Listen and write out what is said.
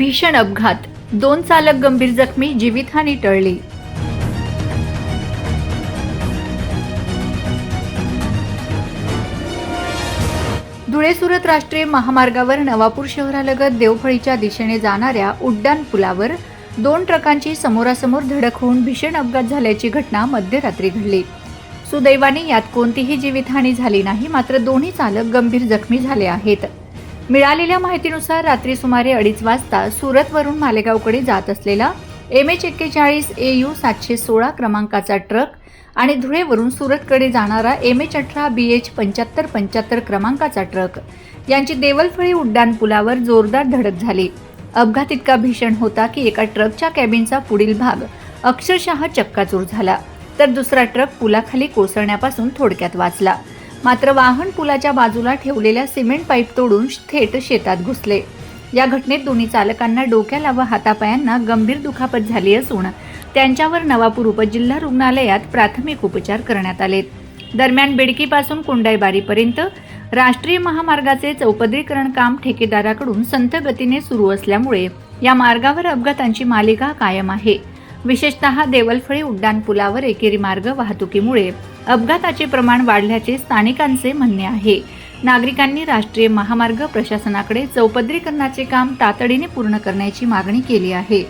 भीषण अपघात. दोन चालक गंभीर जखमी जीवितहानी टळली. धुळे सुरत राष्ट्रीय महामार्गावर नवापूर शहरालगत देवफळीच्या दिशेने जाणाऱ्या उड्डाण पुलावर दोन ट्रकांची समोरासमोर धडक होऊन भीषण अपघात झाल्याची घटना मध्यरात्री घडली. सुदैवाने यात कोणतीही जीवितहानी झाली नाही मात्र दोन्ही चालक गंभीर जखमी झाले आहेत. मिळालेल्या माहितीनुसार रात्री सुमारे अडीच वाजता सुरतवरून मालेगावकडे जात असलेला एम एच एक्केचाळीस ए यू सातशे सोळा क्रमांकाचा ट्रक आणि धुळेवरून सुरतकडे जाणारा एम एच अठरा बी एच पंच्याहत्तर पंच्याहत्तर क्रमांकाचा ट्रक यांची देवलफळी उड्डाण पुलावर जोरदार धडक झाली. अपघात इतका भीषण होता की एका ट्रकच्या कॅबिनचा पुढील भाग अक्षरशः चक्काचूर झाला. तर दुसरा ट्रक पुलाखाली कोसळण्यापासून थोडक्यात वाचला. मात्र वाहन पुलाच्या बाजूला ठेवलेल्या सिमेंट पाईप तोडून थेट शेतात घुसले. या घटनेत दोन्ही चालकांना डोक्याला व हातापायांना गंभीर दुखापत झाली असून त्यांच्यावर नवापूर उपजिल्हा रुग्णालयात प्राथमिक उपचार करण्यात आले दरम्यान बेडकीपासून कुंडाईबारीपर्यंत राष्ट्रीय महामार्गाचे चौपदरीकरण काम ठेकेदाराकडून संथ गतीने सुरू असल्यामुळे या मार्गावर अपघातांची मालिका कायम आहे. विशेषतः देवलफळी उड्डाण पुलावर एकेरी मार्ग वाहतुकीमुळे अपघाताचे प्रमाण वाढल्याचे स्थानिकांचे म्हणणे आहे. नागरिकांनी राष्ट्रीय महामार्ग प्रशासनाकडे चौपदरीकरणाचे काम तातडीने पूर्ण करण्याची मागणी केली आहे.